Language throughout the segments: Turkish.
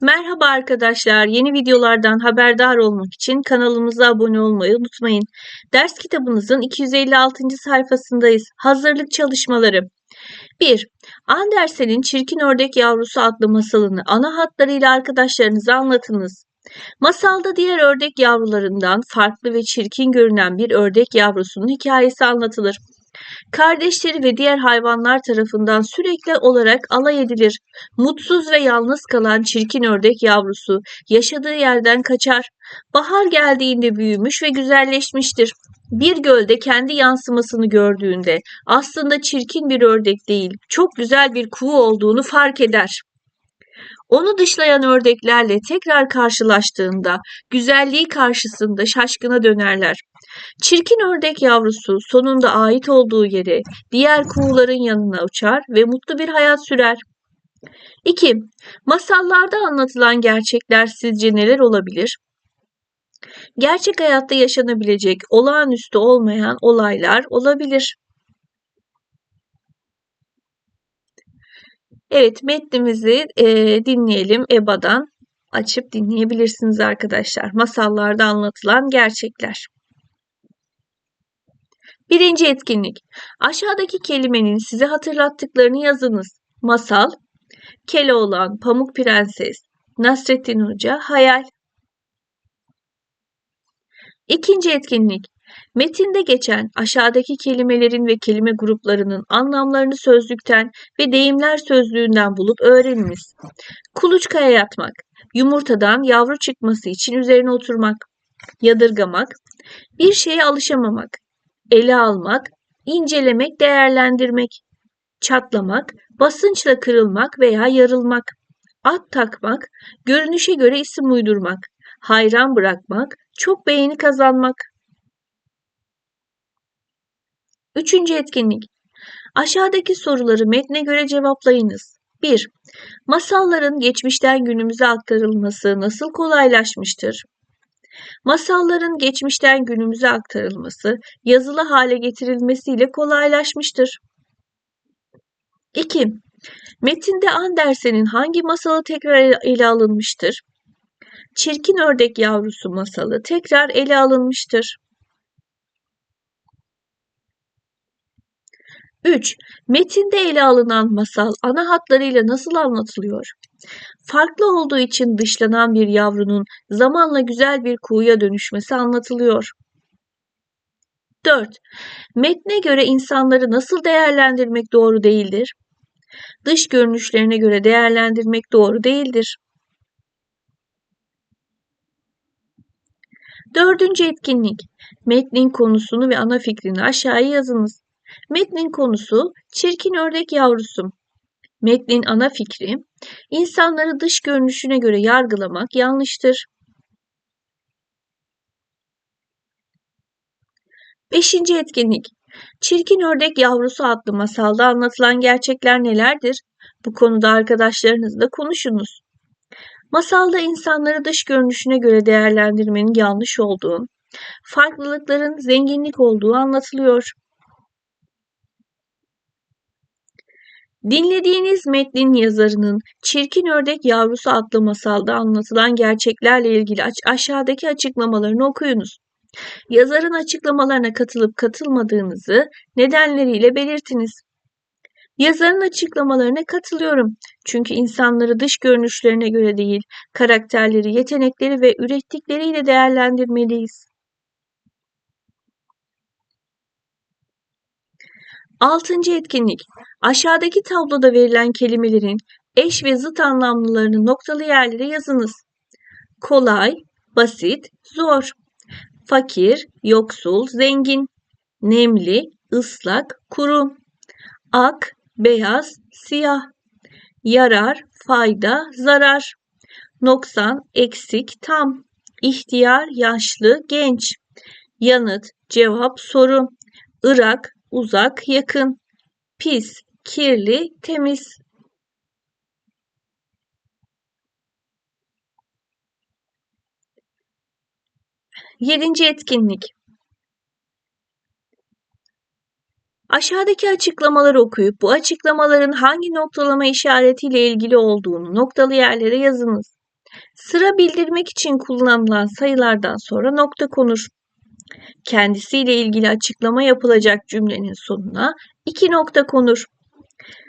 Merhaba arkadaşlar. Yeni videolardan haberdar olmak için kanalımıza abone olmayı unutmayın. Ders kitabınızın 256. sayfasındayız. Hazırlık çalışmaları. 1. Andersen'in Çirkin Ördek Yavrusu adlı masalını ana hatlarıyla arkadaşlarınıza anlatınız. Masalda diğer ördek yavrularından farklı ve çirkin görünen bir ördek yavrusunun hikayesi anlatılır. Kardeşleri ve diğer hayvanlar tarafından sürekli olarak alay edilir. Mutsuz ve yalnız kalan çirkin ördek yavrusu yaşadığı yerden kaçar. Bahar geldiğinde büyümüş ve güzelleşmiştir. Bir gölde kendi yansımasını gördüğünde aslında çirkin bir ördek değil, çok güzel bir kuğu olduğunu fark eder. Onu dışlayan ördeklerle tekrar karşılaştığında güzelliği karşısında şaşkına dönerler. Çirkin ördek yavrusu sonunda ait olduğu yere diğer kuğuların yanına uçar ve mutlu bir hayat sürer. 2. Masallarda anlatılan gerçekler sizce neler olabilir? Gerçek hayatta yaşanabilecek olağanüstü olmayan olaylar olabilir. Evet, metnimizi e, dinleyelim EBA'dan açıp dinleyebilirsiniz arkadaşlar. Masallarda anlatılan gerçekler. Birinci etkinlik. Aşağıdaki kelimenin size hatırlattıklarını yazınız. Masal, Keloğlan, Pamuk Prenses, Nasrettin Hoca, Hayal. İkinci etkinlik. Metinde geçen aşağıdaki kelimelerin ve kelime gruplarının anlamlarını sözlükten ve deyimler sözlüğünden bulup öğreniniz. Kuluçkaya yatmak, yumurtadan yavru çıkması için üzerine oturmak, yadırgamak, bir şeye alışamamak, ele almak, incelemek, değerlendirmek, çatlamak, basınçla kırılmak veya yarılmak, at takmak, görünüşe göre isim uydurmak, hayran bırakmak, çok beğeni kazanmak. Üçüncü etkinlik. Aşağıdaki soruları metne göre cevaplayınız. 1. Masalların geçmişten günümüze aktarılması nasıl kolaylaşmıştır? Masalların geçmişten günümüze aktarılması, yazılı hale getirilmesiyle kolaylaşmıştır. 2. Metinde Andersen'in hangi masalı tekrar ele alınmıştır? Çirkin Ördek Yavrusu masalı tekrar ele alınmıştır. 3. Metinde ele alınan masal ana hatlarıyla nasıl anlatılıyor? Farklı olduğu için dışlanan bir yavrunun zamanla güzel bir kuğuya dönüşmesi anlatılıyor. 4. Metne göre insanları nasıl değerlendirmek doğru değildir? Dış görünüşlerine göre değerlendirmek doğru değildir. Dördüncü etkinlik. Metnin konusunu ve ana fikrini aşağıya yazınız. Metnin konusu çirkin ördek yavrusu. Metnin ana fikri, insanları dış görünüşüne göre yargılamak yanlıştır. Beşinci etkinlik. Çirkin Ördek Yavrusu adlı masalda anlatılan gerçekler nelerdir? Bu konuda arkadaşlarınızla konuşunuz. Masalda insanları dış görünüşüne göre değerlendirmenin yanlış olduğu, farklılıkların zenginlik olduğu anlatılıyor. Dinlediğiniz metnin yazarının Çirkin Ördek Yavrusu adlı masalda anlatılan gerçeklerle ilgili aşağıdaki açıklamalarını okuyunuz. Yazarın açıklamalarına katılıp katılmadığınızı nedenleriyle belirtiniz. Yazarın açıklamalarına katılıyorum. Çünkü insanları dış görünüşlerine göre değil, karakterleri, yetenekleri ve ürettikleriyle değerlendirmeliyiz. Altıncı etkinlik. Aşağıdaki tabloda verilen kelimelerin eş ve zıt anlamlılarını noktalı yerlere yazınız. Kolay, basit, zor. Fakir, yoksul, zengin. Nemli, ıslak, kuru. Ak, beyaz, siyah. Yarar, fayda, zarar. Noksan, eksik, tam. İhtiyar, yaşlı, genç. Yanıt, cevap, soru. Irak, uzak, yakın, pis, kirli, temiz. Yedinci etkinlik. Aşağıdaki açıklamaları okuyup bu açıklamaların hangi noktalama işaretiyle ilgili olduğunu noktalı yerlere yazınız. Sıra bildirmek için kullanılan sayılardan sonra nokta konur. Kendisiyle ilgili açıklama yapılacak cümlenin sonuna iki nokta konur.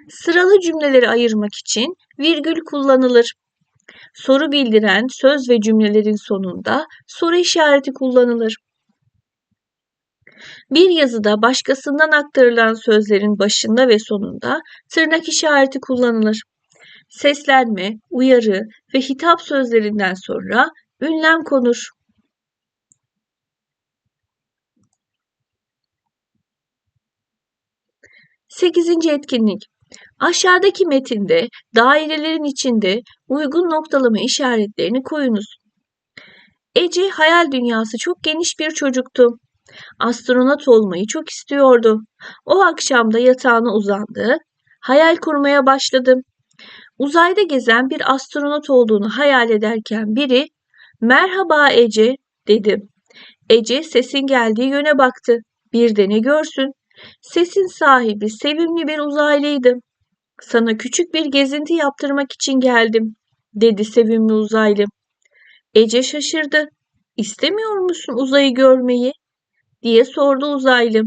Sıralı cümleleri ayırmak için virgül kullanılır. Soru bildiren söz ve cümlelerin sonunda soru işareti kullanılır. Bir yazıda başkasından aktarılan sözlerin başında ve sonunda tırnak işareti kullanılır. Seslenme, uyarı ve hitap sözlerinden sonra ünlem konur. Sekizinci etkinlik. Aşağıdaki metinde dairelerin içinde uygun noktalama işaretlerini koyunuz. Ece hayal dünyası çok geniş bir çocuktu. Astronot olmayı çok istiyordu. O akşam da yatağına uzandı. Hayal kurmaya başladı. Uzayda gezen bir astronot olduğunu hayal ederken biri "Merhaba Ece." dedi. Ece sesin geldiği yöne baktı. Bir de ne görsün? Sesin sahibi sevimli bir uzaylıydı. Sana küçük bir gezinti yaptırmak için geldim, dedi sevimli uzaylı. Ece şaşırdı. İstemiyor musun uzayı görmeyi? diye sordu uzaylı.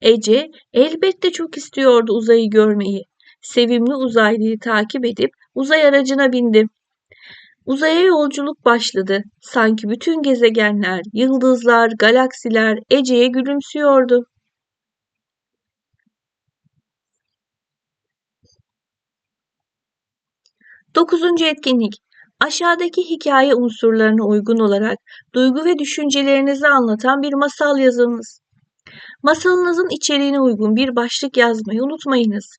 Ece elbette çok istiyordu uzayı görmeyi. Sevimli uzaylıyı takip edip uzay aracına bindi. Uzaya yolculuk başladı. Sanki bütün gezegenler, yıldızlar, galaksiler Ece'ye gülümsüyordu. Dokuzuncu etkinlik. Aşağıdaki hikaye unsurlarına uygun olarak duygu ve düşüncelerinizi anlatan bir masal yazınız. Masalınızın içeriğine uygun bir başlık yazmayı unutmayınız.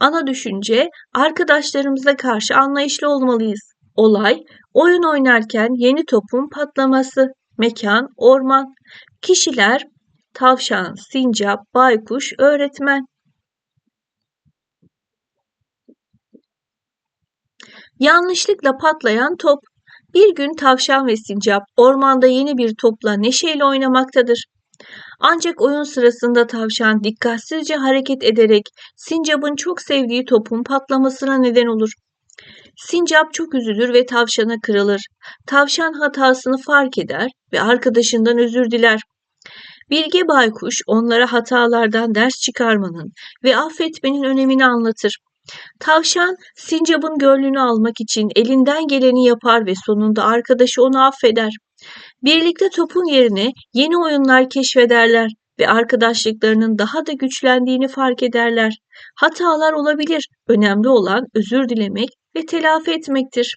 Ana düşünce, arkadaşlarımıza karşı anlayışlı olmalıyız. Olay, oyun oynarken yeni topun patlaması. Mekan, orman. Kişiler, tavşan, sincap, baykuş, öğretmen. Yanlışlıkla patlayan top. Bir gün tavşan ve sincap ormanda yeni bir topla neşeyle oynamaktadır. Ancak oyun sırasında tavşan dikkatsizce hareket ederek sincapın çok sevdiği topun patlamasına neden olur. Sincap çok üzülür ve tavşana kırılır. Tavşan hatasını fark eder ve arkadaşından özür diler. Bilge Baykuş onlara hatalardan ders çıkarmanın ve affetmenin önemini anlatır. Tavşan sincapın gönlünü almak için elinden geleni yapar ve sonunda arkadaşı onu affeder. Birlikte topun yerine yeni oyunlar keşfederler ve arkadaşlıklarının daha da güçlendiğini fark ederler. Hatalar olabilir. Önemli olan özür dilemek ve telafi etmektir.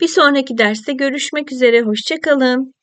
Bir sonraki derste görüşmek üzere. Hoşçakalın.